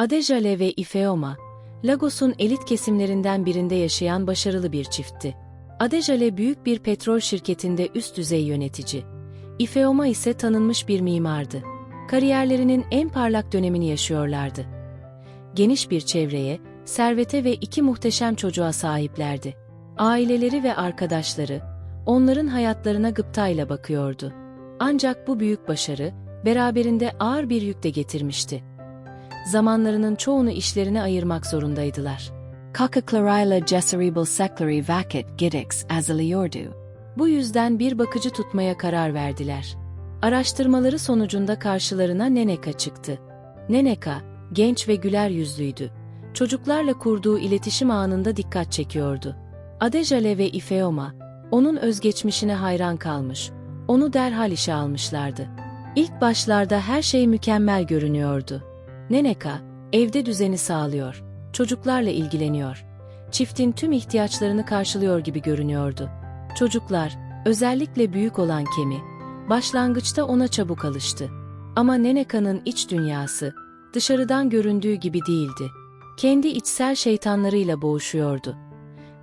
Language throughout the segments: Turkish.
Adejale ve Ifeoma, Lagos'un elit kesimlerinden birinde yaşayan başarılı bir çiftti. Adejale büyük bir petrol şirketinde üst düzey yönetici. Ifeoma ise tanınmış bir mimardı. Kariyerlerinin en parlak dönemini yaşıyorlardı. Geniş bir çevreye, servete ve iki muhteşem çocuğa sahiplerdi. Aileleri ve arkadaşları, onların hayatlarına gıptayla bakıyordu. Ancak bu büyük başarı, beraberinde ağır bir yük de getirmişti. Zamanlarının çoğunu işlerine ayırmak zorundaydılar. Kakaklarayla cerebral sekleri vakit gidix azalıyordu. Bu yüzden bir bakıcı tutmaya karar verdiler. Araştırmaları sonucunda karşılarına Neneka çıktı. Neneka, genç ve güler yüzlüydü. Çocuklarla kurduğu iletişim anında dikkat çekiyordu. Adejale ve Ifeoma, onun özgeçmişine hayran kalmış, onu derhal işe almışlardı. İlk başlarda her şey mükemmel görünüyordu. Neneka, evde düzeni sağlıyor, çocuklarla ilgileniyor. Çiftin tüm ihtiyaçlarını karşılıyor gibi görünüyordu. Çocuklar, özellikle büyük olan Kemi, başlangıçta ona çabuk alıştı. Ama Neneka'nın iç dünyası, dışarıdan göründüğü gibi değildi. Kendi içsel şeytanlarıyla boğuşuyordu.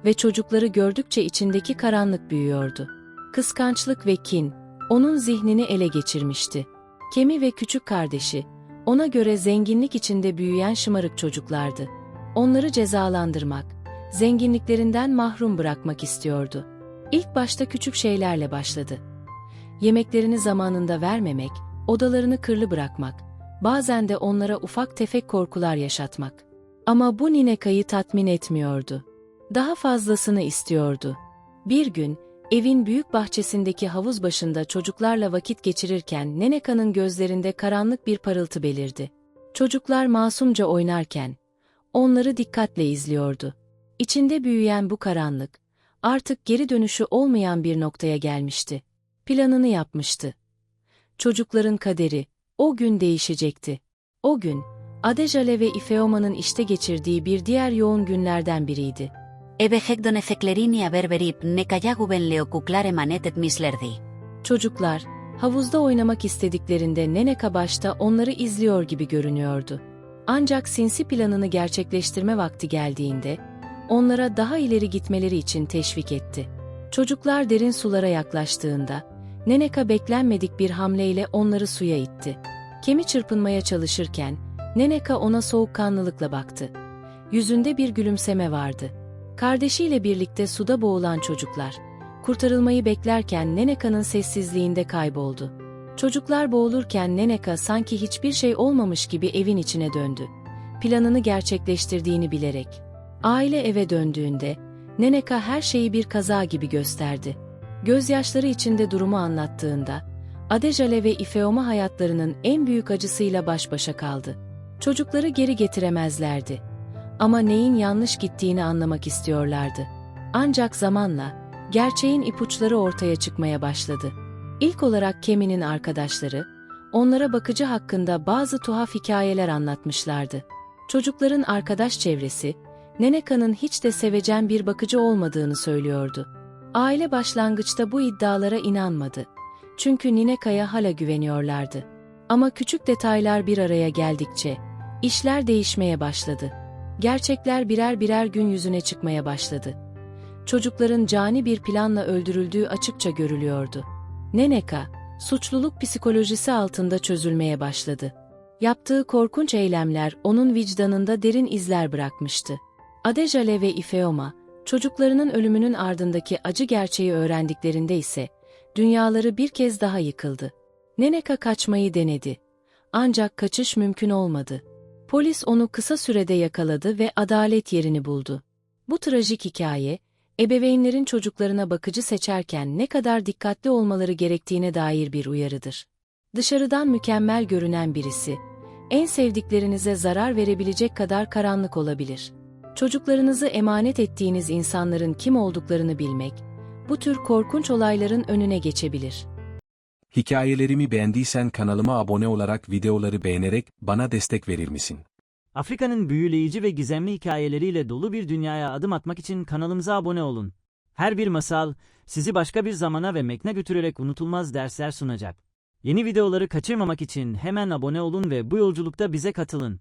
Ve çocukları gördükçe içindeki karanlık büyüyordu. Kıskançlık ve kin, onun zihnini ele geçirmişti. Kemi ve küçük kardeşi, ona göre zenginlik içinde büyüyen şımarık çocuklardı. Onları cezalandırmak, zenginliklerinden mahrum bırakmak istiyordu. İlk başta küçük şeylerle başladı. Yemeklerini zamanında vermemek, odalarını kırlı bırakmak, bazen de onlara ufak tefek korkular yaşatmak. Ama bu Nineka'yı tatmin etmiyordu. Daha fazlasını istiyordu. Bir gün, evin büyük bahçesindeki havuz başında çocuklarla vakit geçirirken Neneka'nın gözlerinde karanlık bir parıltı belirdi. Çocuklar masumca oynarken, onları dikkatle izliyordu. İçinde büyüyen bu karanlık, artık geri dönüşü olmayan bir noktaya gelmişti. Planını yapmıştı. Çocukların kaderi, o gün değişecekti. O gün, Adejale ve Ifeoma'nın işte geçirdiği bir diğer yoğun günlerden biriydi. Ebe hekdone feklerini berberip ne kayaguben leokuklare manetet mislerdi. Çocuklar, havuzda oynamak istediklerinde Neneka başta onları izliyor gibi görünüyordu. Ancak sinsi planını gerçekleştirme vakti geldiğinde, onlara daha ileri gitmeleri için teşvik etti. Çocuklar derin sulara yaklaştığında, Neneka beklenmedik bir hamleyle onları suya itti. Kemi çırpınmaya çalışırken, Neneka ona soğukkanlılıkla baktı. Yüzünde bir gülümseme vardı. Kardeşiyle birlikte suda boğulan çocuklar, kurtarılmayı beklerken Neneka'nın sessizliğinde kayboldu. Çocuklar boğulurken Neneka sanki hiçbir şey olmamış gibi evin içine döndü. Planını gerçekleştirdiğini bilerek. Aile eve döndüğünde, Neneka her şeyi bir kaza gibi gösterdi. Gözyaşları içinde durumu anlattığında, Adejale ve Ifeoma hayatlarının en büyük acısıyla baş başa kaldı. Çocukları geri getiremezlerdi. Ama neyin yanlış gittiğini anlamak istiyorlardı. Ancak zamanla, gerçeğin ipuçları ortaya çıkmaya başladı. İlk olarak Kemi'nin arkadaşları, onlara bakıcı hakkında bazı tuhaf hikayeler anlatmışlardı. Çocukların arkadaş çevresi, Neneka'nın hiç de sevecen bir bakıcı olmadığını söylüyordu. Aile başlangıçta bu iddialara inanmadı. Çünkü Nineka'ya hala güveniyorlardı. Ama küçük detaylar bir araya geldikçe, işler değişmeye başladı. Gerçekler birer birer gün yüzüne çıkmaya başladı. Çocukların cani bir planla öldürüldüğü açıkça görülüyordu. Neneka, suçluluk psikolojisi altında çözülmeye başladı. Yaptığı korkunç eylemler onun vicdanında derin izler bırakmıştı. Adejale ve Ifeoma, çocuklarının ölümünün ardındaki acı gerçeği öğrendiklerinde ise, dünyaları bir kez daha yıkıldı. Neneka kaçmayı denedi. Ancak kaçış mümkün olmadı. Polis onu kısa sürede yakaladı ve adalet yerini buldu. Bu trajik hikaye, ebeveynlerin çocuklarına bakıcı seçerken ne kadar dikkatli olmaları gerektiğine dair bir uyarıdır. Dışarıdan mükemmel görünen birisi, en sevdiklerinize zarar verebilecek kadar karanlık olabilir. Çocuklarınızı emanet ettiğiniz insanların kim olduklarını bilmek, bu tür korkunç olayların önüne geçebilir. Hikayelerimi beğendiysen kanalıma abone olarak videoları beğenerek bana destek verir misin? Afrika'nın büyüleyici ve gizemli hikayeleriyle dolu bir dünyaya adım atmak için kanalımıza abone olun. Her bir masal, sizi başka bir zamana ve mekne götürerek unutulmaz dersler sunacak. Yeni videoları kaçırmamak için hemen abone olun ve bu yolculukta bize katılın.